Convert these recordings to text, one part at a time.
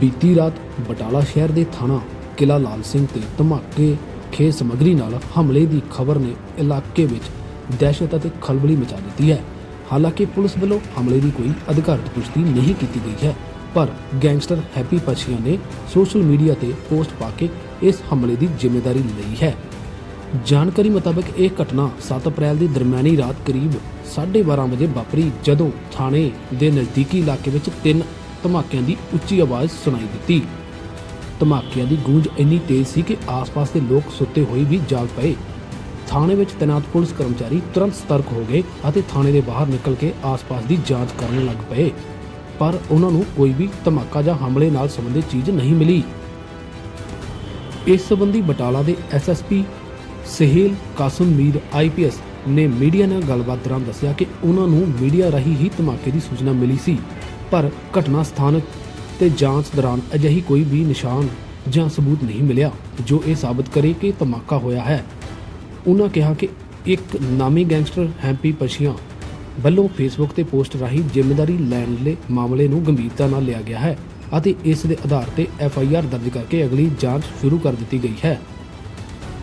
ਬੀਤੀ ਰਾਤ ਬਟਾਲਾ ਸ਼ਹਿਰ ਦੇ ਥਾਣਾ ਕਿਲਾ ਲਾਲ ਸਿੰਘ ਤੇ ਧਮਾਕੇ ਖੇ ਸਮਗਰੀ ਨਾਲ ਹਮਲੇ ਦੀ ਖਬਰ ਨੇ ਇਲਾਕੇ ਵਿੱਚ ਦਹਿਸ਼ਤ ਅਤੇ ਖਲਬਲੀ ਮਚਾ ਦਿੱਤੀ ਹੈ। ਹਾਲਾਂਕਿ ਪੁਲਿਸ ਵੱਲੋਂ ਹਮਲੇ ਦੀ ਕੋਈ ਅਧਿਕਾਰਤ ਪੁਸ਼ਟੀ ਨਹੀਂ ਕੀਤੀ ਗਈ ਹੈ, ਪਰ ਗੈਂਗਸਟਰ ਹੈਪੀ ਪਛੀਆ ਨੇ ਸੋਸ਼ਲ ਮੀਡੀਆ ਤੇ ਪੋਸਟ ਪਾ ਕੇ ਇਸ ਹਮਲੇ ਦੀ ਜ਼ਿੰਮੇਵਾਰੀ ਲਈ ਹੈ। ਜਾਣਕਾਰੀ ਮੁਤਾਬਕ ਇਹ ਘਟਨਾ 7 ਅਪ੍ਰੈਲ ਦੀ ਦਰਮਿਆਨੀ ਰਾਤ ਕਰੀਬ 12:30 ਵਜੇ ਵਾਪਰੀ, ਜਦੋਂ ਥਾਣੇ ਦੇ ਨਜ਼ਦੀਕੀ ਇਲਾਕੇ ਵਿੱਚ ਤਿੰਨ ਧਮਾਕਿਆਂ ਦੀ ਉੱਚੀ ਆਵਾਜ਼ ਸੁਣਾਈ ਦਿੱਤੀ। ਧਮਾਕਿਆਂ ਦੀ ਗੂੰਜ ਇੰਨੀ ਤੇਜ਼ ਸੀ ਕਿ ਆਸ-ਪਾਸ ਦੇ ਲੋਕ ਸੁੱਤੇ ਹੋਏ ਵੀ ਜਾਗ ਪਏ। ਥਾਣੇ ਵਿੱਚ ਤੈਨਾਤ ਪੁਲਿਸ ਕਰਮਚਾਰੀ ਤੁਰੰਤ ਸਤਰਕ ਹੋ ਗਏ ਅਤੇ ਥਾਣੇ ਦੇ ਬਾਹਰ ਨਿਕਲ ਕੇ ਆਸ-ਪਾਸ ਦੀ ਜਾਂਚ ਕਰਨ ਲੱਗ ਪਏ। ਪਰ ਉਹਨਾਂ ਨੂੰ ਕੋਈ ਵੀ ਧਮਾਕਾ ਜਾਂ ਹਮਲੇ ਨਾਲ ਸੰਬੰਧਿਤ ਚੀਜ਼ ਨਹੀਂ ਮਿਲੀ। ਇਸ ਸੰਬੰਧੀ ਬਟਾਲਾ ਦੇ ਐਸਐਸਪੀ ਸਹਿਲ ਕਾਸਮ ਮੀਰ ਆਈਪੀਐਸ ਨੇ ਮੀਡੀਆ ਨਾਲ ਗੱਲਬਾਤ ਦੌਰਾਨ ਦੱਸਿਆ ਕਿ ਉਹਨਾਂ ਨੂੰ ਮੀਡੀਆ ਰਾਹੀਂ ਹੀ ਧਮਾਕੇ ਦੀ ਸੂਚਨਾ ਮਿਲੀ ਸੀ। ਪਰ ਘਟਨਾ ਸਥਾਨਕ ਤੇ ਜਾਂਚ ਦੌਰਾਨ ਅਜਿਹੀ ਕੋਈ ਵੀ ਨਿਸ਼ਾਨ ਜਾਂ ਸਬੂਤ ਨਹੀਂ ਮਿਲਿਆ, ਜੋ ਇਹ ਸਾਬਤ ਕਰੇ ਕਿ ਧਮਾਕਾ ਹੋਇਆ ਹੈ। ਉਹਨਾਂ ਕਿਹਾ ਕਿ ਇੱਕ ਨਾਮੀ ਗੈਂਗਸਟਰ ਹੈਂਪੀ ਪਛੀਆਂ ਵੱਲੋਂ ਫੇਸਬੁੱਕ ਤੇ ਪੋਸਟ ਰਾਹੀਂ ਜ਼ਿੰਮੇਵਾਰੀ ਲੈਣ ਦੇ ਮਾਮਲੇ ਨੂੰ ਗੰਭੀਰਤਾ ਨਾਲ ਲਿਆ ਗਿਆ ਹੈ ਅਤੇ ਇਸ ਦੇ ਆਧਾਰ ਤੇ ਐਫ ਆਈ ਆਰ ਦਰਜ ਕਰਕੇ ਅਗਲੀ ਜਾਂਚ ਸ਼ੁਰੂ ਕਰ ਦਿੱਤੀ ਗਈ ਹੈ।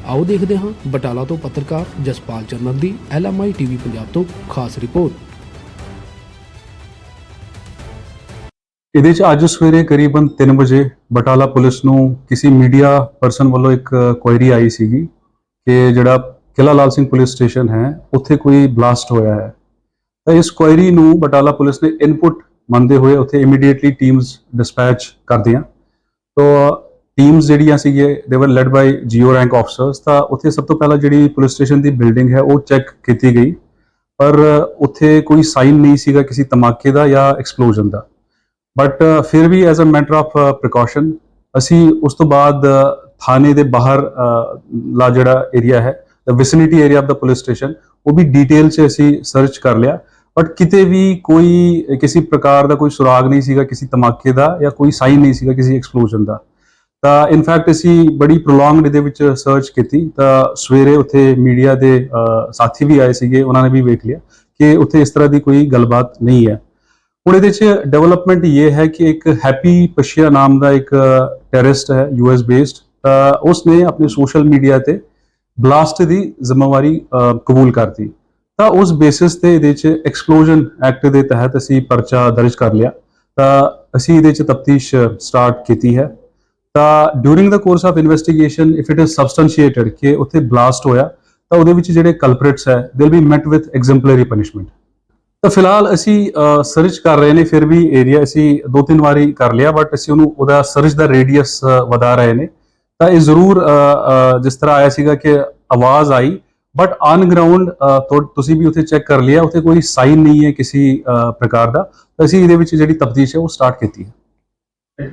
ਆਓ ਦੇਖਦੇ ਹਾਂ ਬਟਾਲਾ ਤੋਂ ਪੱਤਰਕਾਰ ਜਸਪਾਲ ਚੰਨਨ ਦੀ ਐਲਐਮਆਈ ਟੀਵੀ ਪੰਜਾਬ ਤੋਂ ਖਾਸ ਰਿਪੋਰਟ। ਇਹਦੇ ਚ ਅੱਜ ਸਵੇਰੇ ਕਰੀਬਨ 3 ਵਜੇ ਬਟਾਲਾ ਪੁਲਿਸ ਨੂੰ ਕਿਸੇ ਮੀਡੀਆ ਪਰਸਨ ਵੱਲੋਂ ਇੱਕ ਕੁਐਰੀ ਆਈ ਸੀਗੀ ਕਿ ਜਿਹੜਾ ਕਿਲਾ ਲਾਲ ਸਿੰਘ ਪੁਲਿਸ ਸਟੇਸ਼ਨ ਹੈ, ਉੱਥੇ ਕੋਈ ਬਲਾਸਟ ਹੋਇਆ ਹੈ। ਤਾਂ ਇਸ ਕੁਐਰੀ ਨੂੰ ਬਟਾਲਾ ਪੁਲਿਸ ਨੇ ਇਨਪੁਟ ਮੰਨਦੇ ਹੋਏ ਉੱਥੇ ਇਮੀਡੀਏਟਲੀ ਟੀਮਸ ਡਿਸਪੈਚ ਕਰਦੀਆਂ ਤਾਂ ਟੀਮਸ ਜਿਹੜੀਆਂ ਸੀਗੇ ਦੇ were led by GO rank officers ਤਾਂ ਉੱਥੇ ਸਭ ਤੋਂ ਪਹਿਲਾਂ ਜਿਹੜੀ ਪੁਲਿਸ ਸਟੇਸ਼ਨ ਦੀ ਬਿਲਡਿੰਗ ਹੈ, ਉਹ ਚੈੱਕ ਕੀਤੀ ਗਈ। ਪਰ ਉੱਥੇ ਕੋਈ ਸਾਈਨ ਨਹੀਂ ਸੀਗਾ ਕਿਸੇ ਧਮਾਕੇ ਦਾ ਜਾਂ ਐਕਸਪਲੋਜਨ ਦਾ। ਬਟ ਫਿਰ ਵੀ as a matter of precaution ਅਸੀਂ ਉਸ ਤੋਂ ਬਾਅਦ ਥਾਣੇ ਦੇ ਬਾਹਰ ਲਾ ਜਿਹੜਾ ਏਰੀਆ ਹੈ ਦ ਵਿਸਿਨਿਟੀ ਏਰੀਆ ਆਫ ਦਾ ਪੁਲਿਸ ਸਟੇਸ਼ਨ ਉਹ ਵੀ ਡਿਟੇਲ 'ਚ ਅਸੀਂ ਸਰਚ ਕਰ ਲਿਆ ਬਟ ਕਿਤੇ ਵੀ ਕੋਈ ਕਿਸੇ ਪ੍ਰਕਾਰ ਦਾ ਕੋਈ ਸੁਰਾਗ ਨਹੀਂ ਸੀਗਾ ਕਿਸੇ ਧਮਾਕੇ ਦਾ ਜਾਂ ਕੋਈ ਸਾਈਨ ਨਹੀਂ ਸੀਗਾ ਕਿਸੇ ਐਕਸਪਲੋਜਨ ਦਾ ਤਾਂ ਇਨਫੈਕਟ ਅਸੀਂ ਬੜੀ ਪ੍ਰੋਲੋਂਗਡ ਇਹਦੇ ਵਿੱਚ ਸਰਚ ਕੀਤੀ ਤਾਂ ਸਵੇਰੇ ਉੱਥੇ ਮੀਡੀਆ ਦੇ ਸਾਥੀ ਵੀ ਆਏ ਸੀਗੇ ਉਹਨਾਂ ਨੇ ਵੀ ਵੇਖ ਲਿਆ ਕਿ ਉੱਥੇ ਇਸ ਤਰ੍ਹਾਂ ਦੀ ਕੋਈ ਗੱਲਬਾਤ ਨਹੀਂ ਹੈ ਹੁਣ ਇਹਦੇ 'ਚ ਡਿਵੈਲਪਮੈਂਟ ਇਹ ਹੈ ਕਿ ਇੱਕ ਹੈਪੀ ਪਸ਼ੀਆ ਨਾਮ ਦਾ ਇੱਕ ਟੈਰਰਿਸਟ ਹੈ ਯੂਐਸ ਬੇਸਡ ਤਾਂ ਉਸ ਆਪਣੇ ਸੋਸ਼ਲ ਮੀਡੀਆ ਤੇ ਬਲਾਸਟ ਦੀ ਜ਼ਿੰਮੇਵਾਰੀ ਕਬੂਲ ਕਰਤੀ। ਤਾਂ ਉਸ ਬੇਸਿਸ ਤੇ ਇਹਦੇ 'ਚ ਐਕਸਪਲੋਜਨ ਐਕਟ ਦੇ ਤਹਿਤ ਅਸੀਂ ਪਰਚਾ ਦਰਜ ਕਰ ਲਿਆ। ਤਾਂ ਅਸੀਂ ਇਹਦੇ 'ਚ ਤਫਤੀਸ਼ ਸਟਾਰਟ ਕੀਤੀ ਹੈ। ਤਾਂ during the course of investigation if it is substantiated ਕਿ ਉੱਥੇ ਬਲਾਸਟ ਹੋਇਆ, ਤਾਂ ਉਹਦੇ ਵਿੱਚ ਜਿਹੜੇ ਕਲਪ੍ਰਿਟਸ ਹੈ they will be met with exemplary punishment ਤਾਂ ਫਿਲਹਾਲ ਅਸੀਂ ਸਰਚ ਕਰ ਰਹੇ ਨੇ, ਫਿਰ ਵੀ ਏਰੀਆ ਅਸੀਂ ਦੋ ਤਿੰਨ ਵਾਰੀ ਕਰ ਲਿਆ ਬਟ ਅਸੀਂ ਉਹਨੂੰ, ਉਹਦਾ ਸਰਚ ਦਾ ਰੇਡੀਅਸ ਵਧਾ ਰਹੇ ਨੇ। ਤਾਂ ਇਹ ਜ਼ਰੂਰ ਜਿਸ ਤਰ੍ਹਾਂ ਆਇਆ ਸੀਗਾ ਕਿ ਆਵਾਜ਼ ਆਈ ਬਟ ਔਨ ਗਰਾਊਂਡ ਤੁਸੀਂ ਵੀ ਉੱਥੇ ਚੈੱਕ ਕਰ ਲਿਆ, ਉੱਥੇ ਕੋਈ ਸਾਈਨ ਨਹੀਂ ਹੈ ਕਿਸੇ ਪ੍ਰਕਾਰ ਦਾ। ਤਾਂ ਅਸੀਂ ਇਹਦੇ ਵਿੱਚ ਜਿਹੜੀ ਤਫਤੀਸ਼ ਹੈ, ਉਹ ਸਟਾਰਟ ਕੀਤੀ ਹੈ।